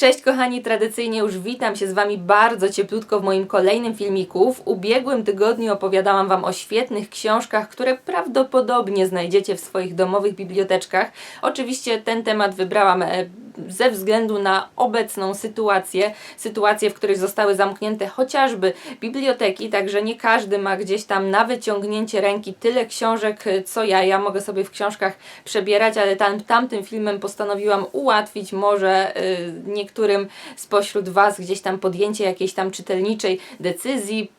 Cześć kochani, tradycyjnie już witam się z Wami bardzo cieplutko w moim kolejnym filmiku. W ubiegłym tygodniu opowiadałam Wam o świetnych książkach, które prawdopodobnie znajdziecie w swoich domowych biblioteczkach. Oczywiście ten temat wybrałam e, ze względu na obecną sytuację, sytuację, w której zostały zamknięte chociażby biblioteki, także nie każdy ma gdzieś tam na wyciągnięcie ręki tyle książek, e, co ja. Ja mogę sobie w książkach przebierać, ale tam, tamtym filmem postanowiłam ułatwić może y, niektórym spośród Was gdzieś tam podjęcie jakiejś tam czytelniczej decyzji,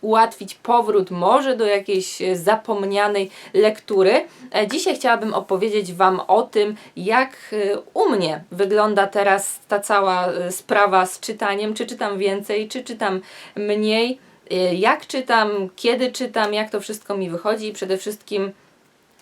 ułatwić powrót może do jakiejś e, zapomnianej lektury. E, Dzisiaj chciałabym opowiedzieć Wam o tym, jak e, u mnie wygląda teraz ta cała sprawa z czytaniem. Czy czytam więcej, czy czytam mniej, jak czytam, kiedy czytam, jak to wszystko mi wychodzi i przede wszystkim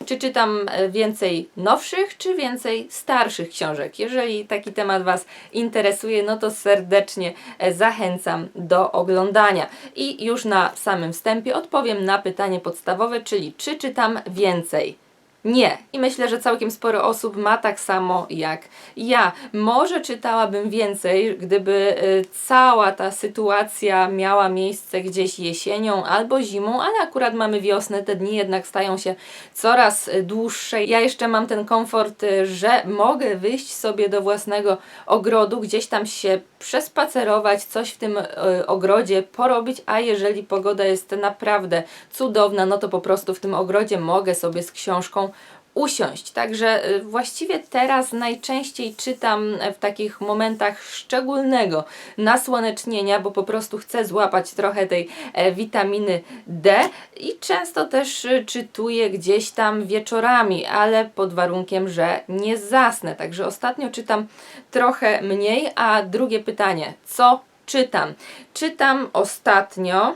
czy czytam e, więcej nowszych, czy więcej starszych książek? Jeżeli taki temat Was interesuje, no to serdecznie e, zachęcam do oglądania. I już na samym wstępie odpowiem na pytanie podstawowe, czyli czy czytam więcej? Nie. I myślę, że całkiem sporo osób ma tak samo jak ja. Może czytałabym więcej, gdyby y, cała ta sytuacja miała miejsce gdzieś jesienią albo zimą, ale akurat mamy wiosnę, te dni jednak stają się coraz y, dłuższe. Ja jeszcze mam ten komfort, y, że mogę wyjść sobie do własnego ogrodu, gdzieś tam się przespacerować, coś w tym y, ogrodzie porobić, a jeżeli pogoda jest naprawdę cudowna, no to po prostu w tym ogrodzie mogę sobie z książką usiąść. Także y, właściwie teraz najczęściej czytam w takich momentach szczególnego nasłonecznienia, bo po prostu chcę złapać trochę tej e, witaminy D i często też y, czytuję gdzieś tam wieczorami, ale pod warunkiem, że nie zasnę. Także ostatnio czytam trochę mniej, a drugie pytanie, co czytam? Czytam ostatnio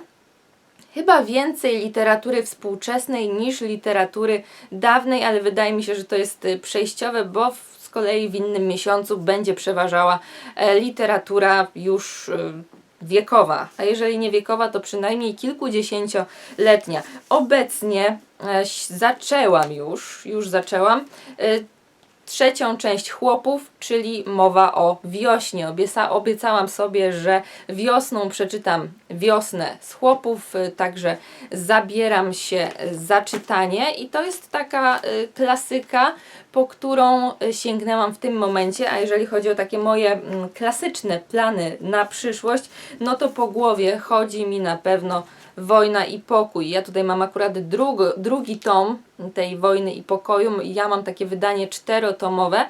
chyba więcej literatury współczesnej niż literatury dawnej, ale wydaje mi się, że to jest y, przejściowe, bo z kolei w innym miesiącu będzie przeważała e, literatura już y, wiekowa, a jeżeli nie wiekowa, to przynajmniej kilkudziesięcioletnia. Obecnie e, zaczęłam już, już zaczęłam e, trzecią część chłopów, czyli mowa o wiośnie. Obiecałam sobie, że wiosną przeczytam wiosnę z chłopów, y, także zabieram się za czytanie i to jest taka y, klasyka, po którą y, sięgnęłam w tym momencie, a jeżeli chodzi o takie moje mm, klasyczne plany na przyszłość, no to po głowie chodzi mi na pewno Wojna i pokój. Ja tutaj mam akurat drugi tom tej Wojny i pokoju. Ja mam takie wydanie czterotomowe.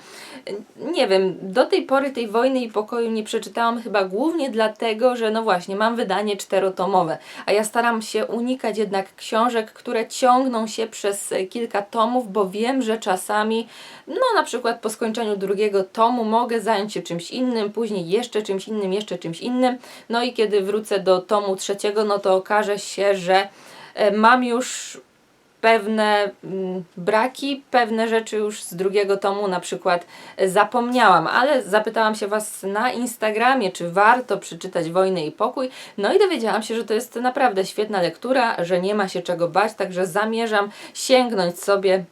Nie wiem, do tej pory tej Wojny i pokoju nie przeczytałam chyba głównie dlatego, że no właśnie, mam wydanie czterotomowe, a ja staram się unikać jednak książek, które ciągną się przez kilka tomów, bo wiem, że czasami, no na przykład po skończeniu drugiego tomu mogę zająć się czymś innym, później jeszcze czymś innym, jeszcze czymś innym, no i kiedy wrócę do tomu trzeciego, no to okaże się, że e, mam już pewne mm, braki, pewne rzeczy już z drugiego tomu na przykład e, zapomniałam, ale zapytałam się Was na Instagramie, czy warto przeczytać Wojnę i Pokój, no i dowiedziałam się, że to jest naprawdę świetna lektura, że nie ma się czego bać, także zamierzam sięgnąć sobie e,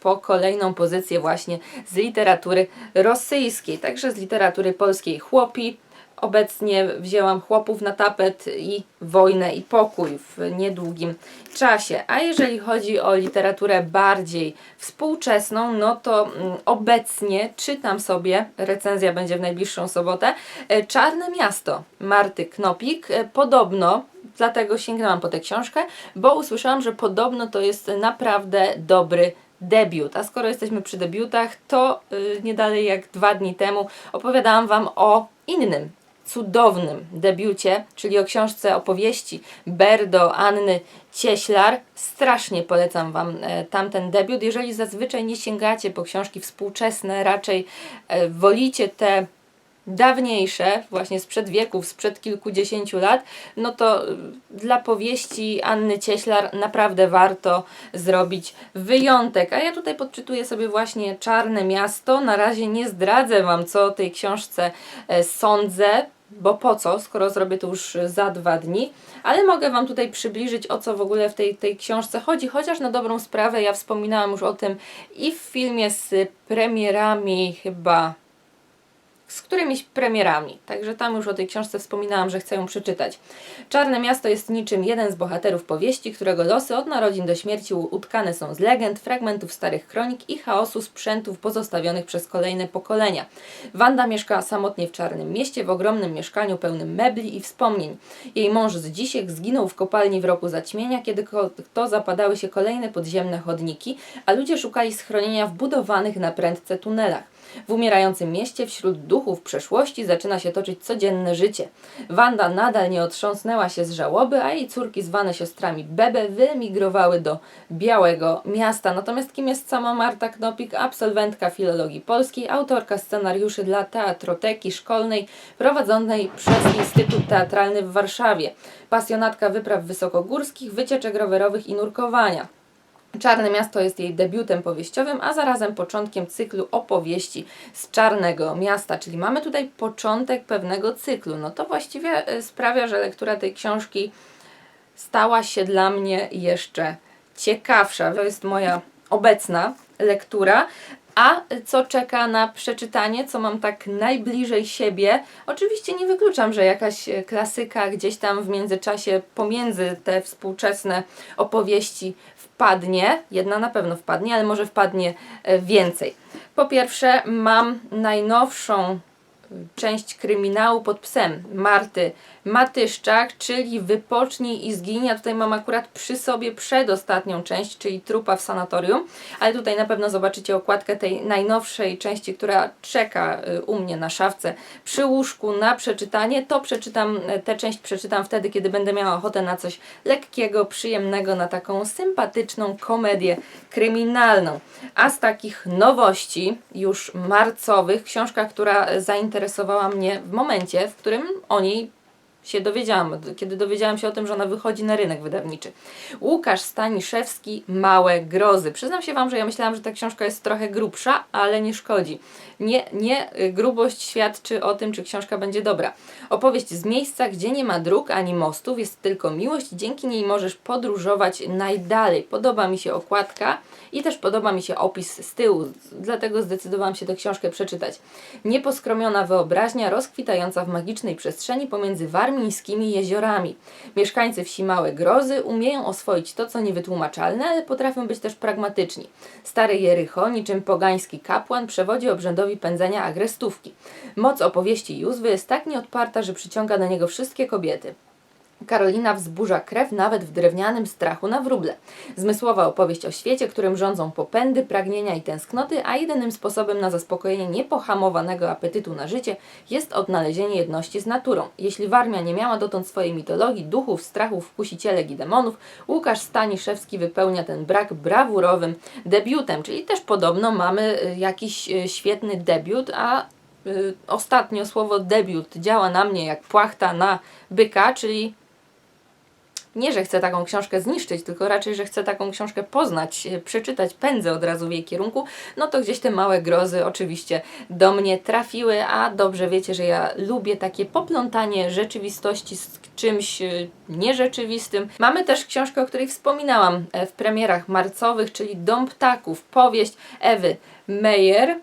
po kolejną pozycję właśnie z literatury rosyjskiej, także z literatury polskiej chłopi, Obecnie wzięłam chłopów na tapet i wojnę i pokój w niedługim czasie. A jeżeli chodzi o literaturę bardziej współczesną, no to mm, obecnie czytam sobie, recenzja będzie w najbliższą sobotę, e, Czarne Miasto Marty Knopik. E, Podobno dlatego sięgnęłam po tę książkę, bo usłyszałam, że podobno to jest naprawdę dobry debiut. A skoro jesteśmy przy debiutach, to yy, nie dalej jak dwa dni temu opowiadałam Wam o innym cudownym debiucie, czyli o książce opowieści Berdo Anny Cieślar. Strasznie polecam Wam e, tamten debiut. Jeżeli zazwyczaj nie sięgacie po książki współczesne, raczej e, wolicie te dawniejsze, właśnie sprzed wieków, sprzed kilkudziesięciu lat, no to y, dla powieści Anny Cieślar naprawdę warto zrobić wyjątek. A ja tutaj podczytuję sobie właśnie Czarne Miasto. Na razie nie zdradzę Wam, co o tej książce e, sądzę, bo po co, skoro zrobię to już za dwa dni, ale mogę Wam tutaj przybliżyć, o co w ogóle w tej, tej książce chodzi, chociaż na dobrą sprawę ja wspominałam już o tym i w filmie z premierami chyba z którymiś premierami. Także tam już o tej książce wspominałam, że chcę ją przeczytać. Czarne Miasto jest niczym jeden z bohaterów powieści, którego losy od narodzin do śmierci utkane są z legend, fragmentów starych kronik i chaosu sprzętów pozostawionych przez kolejne pokolenia. Wanda mieszka samotnie w Czarnym Mieście, w ogromnym mieszkaniu pełnym mebli i wspomnień. Jej mąż z dzisiek zginął w kopalni w roku zaćmienia, kiedy to zapadały się kolejne podziemne chodniki, a ludzie szukali schronienia w budowanych na prędce tunelach. W umierającym mieście wśród duchów przeszłości zaczyna się toczyć codzienne życie. Wanda nadal nie otrząsnęła się z żałoby, a jej córki zwane siostrami Bebe wyemigrowały do Białego Miasta. Natomiast kim jest sama Marta Knopik? Absolwentka filologii polskiej, autorka scenariuszy dla teatroteki szkolnej prowadzonej przez Instytut Teatralny w Warszawie. Pasjonatka wypraw wysokogórskich, wycieczek rowerowych i nurkowania. Czarne Miasto jest jej debiutem powieściowym, a zarazem początkiem cyklu opowieści z Czarnego Miasta, czyli mamy tutaj początek pewnego cyklu. No to właściwie e, sprawia, że lektura tej książki stała się dla mnie jeszcze ciekawsza. To jest moja obecna lektura. A co czeka na przeczytanie, co mam tak najbliżej siebie? Oczywiście nie wykluczam, że jakaś klasyka gdzieś tam w międzyczasie pomiędzy te współczesne opowieści wpadnie. Jedna na pewno wpadnie, ale może wpadnie e, więcej. Po pierwsze, mam najnowszą część kryminału pod psem Marty Matyszczak, czyli Wypocznij i zginie. Ja tutaj mam akurat przy sobie przedostatnią część, czyli Trupa w sanatorium, ale tutaj na pewno zobaczycie okładkę tej najnowszej części, która czeka y, u mnie na szafce przy łóżku na przeczytanie. To przeczytam, y, tę część przeczytam wtedy, kiedy będę miała ochotę na coś lekkiego, przyjemnego, na taką sympatyczną komedię kryminalną. A z takich nowości, już marcowych, książka, która zainteresowała mnie w momencie, w którym o niej się dowiedziałam, kiedy dowiedziałam się o tym, że ona wychodzi na rynek wydawniczy. Łukasz Staniszewski, Małe Grozy. Przyznam się Wam, że ja myślałam, że ta książka jest trochę grubsza, ale nie szkodzi. Nie, nie y, grubość świadczy o tym, czy książka będzie dobra. Opowieść z miejsca, gdzie nie ma dróg ani mostów, jest tylko miłość, dzięki niej możesz podróżować najdalej. Podoba mi się okładka i też podoba mi się opis z tyłu, dlatego zdecydowałam się tę książkę przeczytać. Nieposkromiona wyobraźnia rozkwitająca w magicznej przestrzeni pomiędzy warmińskimi jeziorami. Mieszkańcy wsi Małe Grozy umieją oswoić to, co niewytłumaczalne, ale potrafią być też pragmatyczni. Stary Jericho, niczym pogański kapłan, przewodzi obrzędowi pędzenia agrestówki. Moc opowieści Józwy jest tak nieodparta, że przyciąga do niego wszystkie kobiety. Karolina wzburza krew nawet w drewnianym strachu na wróble. Zmysłowa opowieść o świecie, którym rządzą popędy, pragnienia i tęsknoty, a jedynym sposobem na zaspokojenie niepohamowanego apetytu na życie jest odnalezienie jedności z naturą. Jeśli Warmia nie miała dotąd swojej mitologii, duchów, strachów, wkusicielek i demonów, Łukasz Staniszewski wypełnia ten brak brawurowym debiutem, czyli też podobno mamy y, jakiś y, świetny debiut, a y, ostatnio słowo debiut działa na mnie jak płachta na byka, czyli nie, że chcę taką książkę zniszczyć, tylko raczej, że chcę taką książkę poznać, e, przeczytać, pędzę od razu w jej kierunku, no to gdzieś te małe grozy oczywiście do mnie trafiły, a dobrze wiecie, że ja lubię takie poplątanie rzeczywistości z czymś e, nierzeczywistym. Mamy też książkę, o której wspominałam e, w premierach marcowych, czyli Dom Ptaków, powieść Ewy Meyer.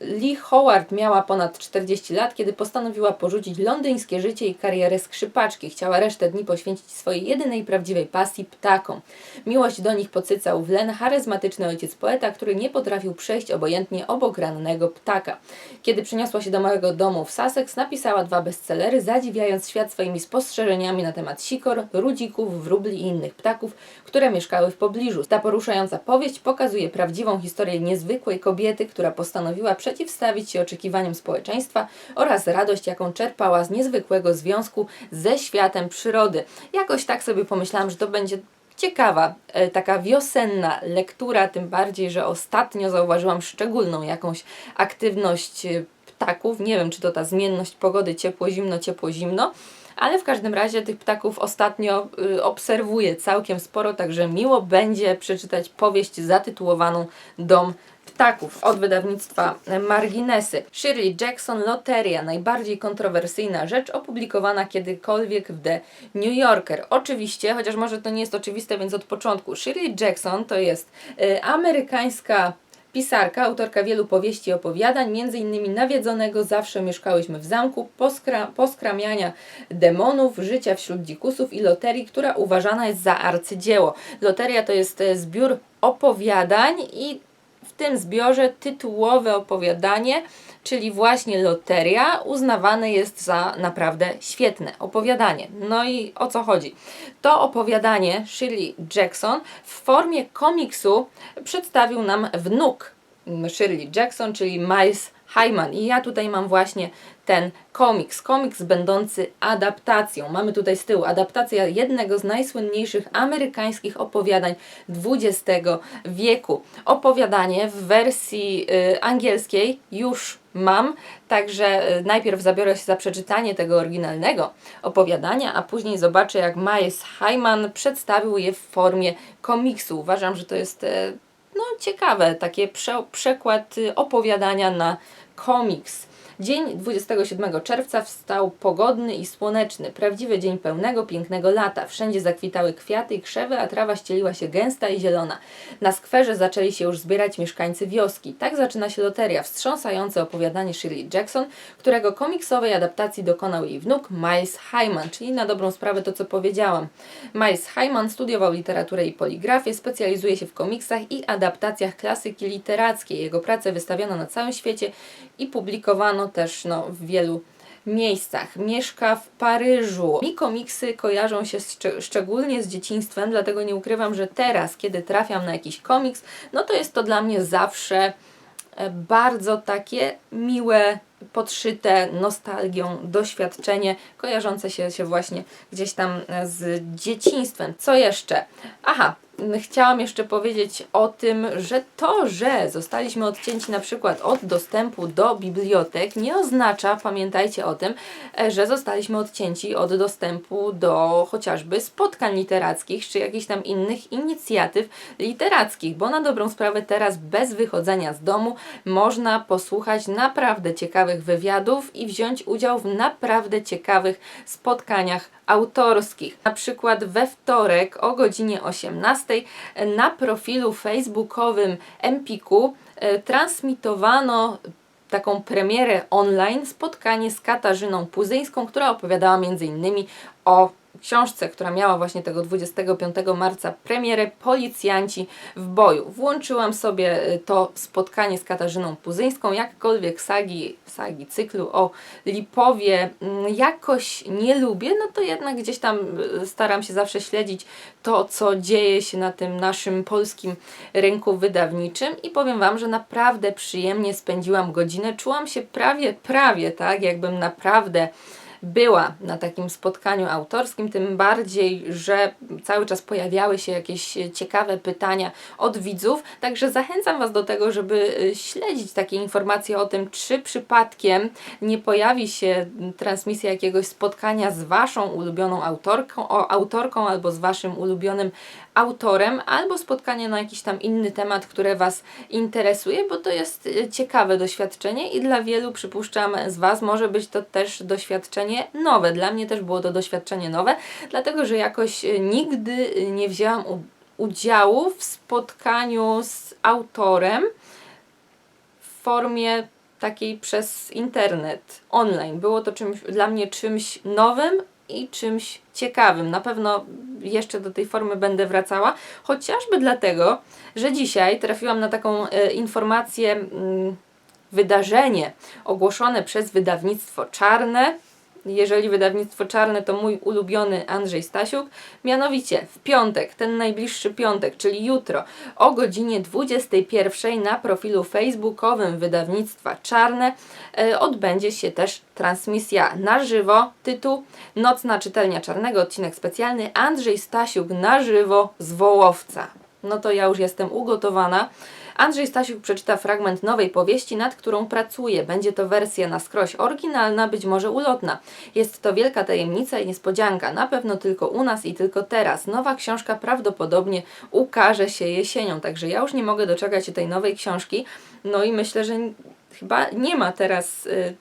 Lee Howard miała ponad 40 lat, kiedy postanowiła porzucić londyńskie życie i karierę skrzypaczki. Chciała resztę dni poświęcić swojej jedynej prawdziwej pasji ptakom. Miłość do nich podsycał Wlen, charyzmatyczny ojciec poeta, który nie potrafił przejść obojętnie obok rannego ptaka. Kiedy przeniosła się do małego domu w Sussex, napisała dwa bestsellery, zadziwiając świat swoimi spostrzeżeniami na temat sikor, rudzików, wróbli i innych ptaków, które mieszkały w pobliżu. Ta poruszająca powieść pokazuje prawdziwą historię niezwykłej kobiety, która postanowiła przeciwstawić się oczekiwaniom społeczeństwa oraz radość, jaką czerpała z niezwykłego związku ze światem przyrody. Jakoś tak sobie pomyślałam, że to będzie ciekawa, e, taka wiosenna lektura, tym bardziej, że ostatnio zauważyłam szczególną jakąś aktywność e, ptaków. Nie wiem, czy to ta zmienność pogody ciepło-zimno, ciepło-zimno, ale w każdym razie tych ptaków ostatnio y, obserwuję całkiem sporo, także miło będzie przeczytać powieść zatytułowaną Dom ptaków od wydawnictwa Marginesy. Shirley Jackson Loteria, najbardziej kontrowersyjna rzecz opublikowana kiedykolwiek w The New Yorker. Oczywiście, chociaż może to nie jest oczywiste, więc od początku. Shirley Jackson to jest y, amerykańska Pisarka, autorka wielu powieści i opowiadań, m.in. Nawiedzonego Zawsze mieszkałyśmy w zamku, poskra poskramiania demonów, Życia wśród dzikusów i Loterii, która uważana jest za arcydzieło. Loteria to jest e, zbiór opowiadań i tym zbiorze tytułowe opowiadanie, czyli właśnie Loteria, uznawane jest za naprawdę świetne opowiadanie. No i o co chodzi? To opowiadanie Shirley Jackson w formie komiksu przedstawił nam wnuk Shirley Jackson, czyli Miles Hyman. I ja tutaj mam właśnie ten komiks. Komiks będący adaptacją. Mamy tutaj z tyłu adaptacja jednego z najsłynniejszych amerykańskich opowiadań XX wieku. Opowiadanie w wersji y, angielskiej już mam, także y, najpierw zabiorę się za przeczytanie tego oryginalnego opowiadania, a później zobaczę, jak Miles Hyman przedstawił je w formie komiksu. Uważam, że to jest y, no, ciekawe, takie prze, przekład y, opowiadania na komiks. Dzień 27 czerwca wstał pogodny i słoneczny, prawdziwy dzień pełnego, pięknego lata. Wszędzie zakwitały kwiaty i krzewy, a trawa ścieliła się gęsta i zielona. Na skwerze zaczęli się już zbierać mieszkańcy wioski. Tak zaczyna się loteria, wstrząsające opowiadanie Shirley Jackson, którego komiksowej adaptacji dokonał jej wnuk Miles Hyman, czyli na dobrą sprawę to, co powiedziałam. Miles Hyman studiował literaturę i poligrafię, specjalizuje się w komiksach i adaptacjach klasyki literackiej. Jego prace wystawiono na całym świecie i publikowano też no, w wielu miejscach. Mieszka w Paryżu. Mi komiksy kojarzą się szcz szczególnie z dzieciństwem, dlatego nie ukrywam, że teraz, kiedy trafiam na jakiś komiks, no to jest to dla mnie zawsze e, bardzo takie miłe, podszyte nostalgią doświadczenie, kojarzące się, się właśnie gdzieś tam e, z dzieciństwem. Co jeszcze? Aha, chciałam jeszcze powiedzieć o tym, że to, że zostaliśmy odcięci na przykład od dostępu do bibliotek, nie oznacza, pamiętajcie o tym, e, że zostaliśmy odcięci od dostępu do chociażby spotkań literackich czy jakichś tam innych inicjatyw literackich, bo na dobrą sprawę teraz bez wychodzenia z domu można posłuchać naprawdę ciekawych wywiadów i wziąć udział w naprawdę ciekawych spotkaniach autorskich. Na przykład we wtorek o godzinie 18 na profilu facebookowym Empiku e, transmitowano taką premierę online spotkanie z Katarzyną Puzyńską, która opowiadała m.in. o książce, która miała właśnie tego 25 marca premierę Policjanci w boju. Włączyłam sobie y, to spotkanie z Katarzyną Puzyńską, jakkolwiek sagi, sagi cyklu o Lipowie mm, jakoś nie lubię, no to jednak gdzieś tam y, staram się zawsze śledzić to, co dzieje się na tym naszym polskim rynku wydawniczym i powiem Wam, że naprawdę przyjemnie spędziłam godzinę, czułam się prawie, prawie tak, jakbym naprawdę była na takim spotkaniu autorskim, tym bardziej, że cały czas pojawiały się jakieś ciekawe pytania od widzów. Także zachęcam Was do tego, żeby y, śledzić takie informacje o tym, czy przypadkiem nie pojawi się transmisja jakiegoś spotkania z Waszą ulubioną autorką, o, autorką albo z Waszym ulubionym autorem, albo spotkanie na jakiś tam inny temat, który Was interesuje, bo to jest y, ciekawe doświadczenie i dla wielu, przypuszczam, z Was może być to też doświadczenie nowe. Dla mnie też było to doświadczenie nowe, dlatego że jakoś y, nigdy y, nie wzięłam udziału w spotkaniu z autorem w formie takiej przez internet, online. Było to czymś, dla mnie czymś nowym, i czymś ciekawym. Na pewno jeszcze do tej formy będę wracała, chociażby dlatego, że dzisiaj trafiłam na taką e, informację, mm, wydarzenie ogłoszone przez wydawnictwo Czarne jeżeli wydawnictwo czarne to mój ulubiony Andrzej Stasiuk, mianowicie w piątek, ten najbliższy piątek, czyli jutro o godzinie 21 na profilu facebookowym wydawnictwa czarne e, odbędzie się też transmisja na żywo, tytuł Nocna czytelnia czarnego, odcinek specjalny Andrzej Stasiuk na żywo z Wołowca. No to ja już jestem ugotowana. Andrzej Stasiuk przeczyta fragment nowej powieści, nad którą pracuje. Będzie to wersja na skroś oryginalna, być może ulotna. Jest to wielka tajemnica i niespodzianka, na pewno tylko u nas i tylko teraz. Nowa książka prawdopodobnie ukaże się jesienią, także ja już nie mogę doczekać się tej nowej książki. No i myślę, że chyba nie ma teraz y,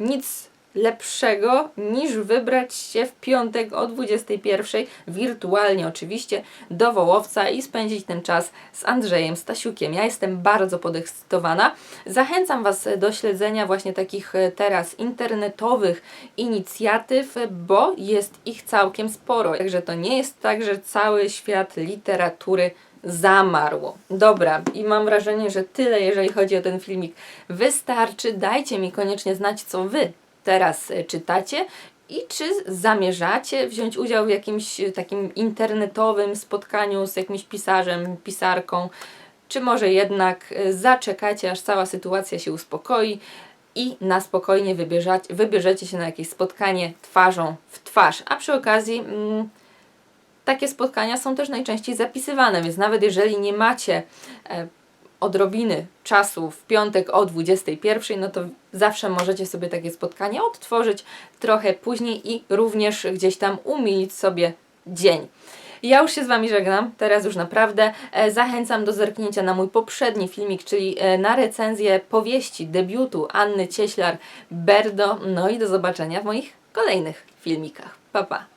nic lepszego niż wybrać się w piątek o 21.00, wirtualnie oczywiście, do Wołowca i spędzić ten czas z Andrzejem Stasiukiem. Ja jestem bardzo podekscytowana. Zachęcam Was do śledzenia właśnie takich e, teraz internetowych inicjatyw, bo jest ich całkiem sporo. Także to nie jest tak, że cały świat literatury zamarł. Dobra, i mam wrażenie, że tyle, jeżeli chodzi o ten filmik. Wystarczy. Dajcie mi koniecznie znać, co Wy teraz e, czytacie i czy zamierzacie wziąć udział w jakimś e, takim internetowym spotkaniu z jakimś pisarzem, pisarką, czy może jednak e, zaczekacie, aż cała sytuacja się uspokoi i na spokojnie wybierzecie, się na jakieś spotkanie twarzą w twarz. A przy okazji. Mm, takie spotkania są też najczęściej zapisywane, więc nawet jeżeli nie macie odrobiny czasu w piątek o 21, no to zawsze możecie sobie takie spotkanie odtworzyć trochę później i również gdzieś tam umilić sobie dzień. Ja już się z Wami żegnam, teraz już naprawdę. E, zachęcam do zerknięcia na mój poprzedni filmik, czyli e, na recenzję powieści debiutu Anny Cieślar-Berdo. No i do zobaczenia w moich kolejnych filmikach. Pa, pa!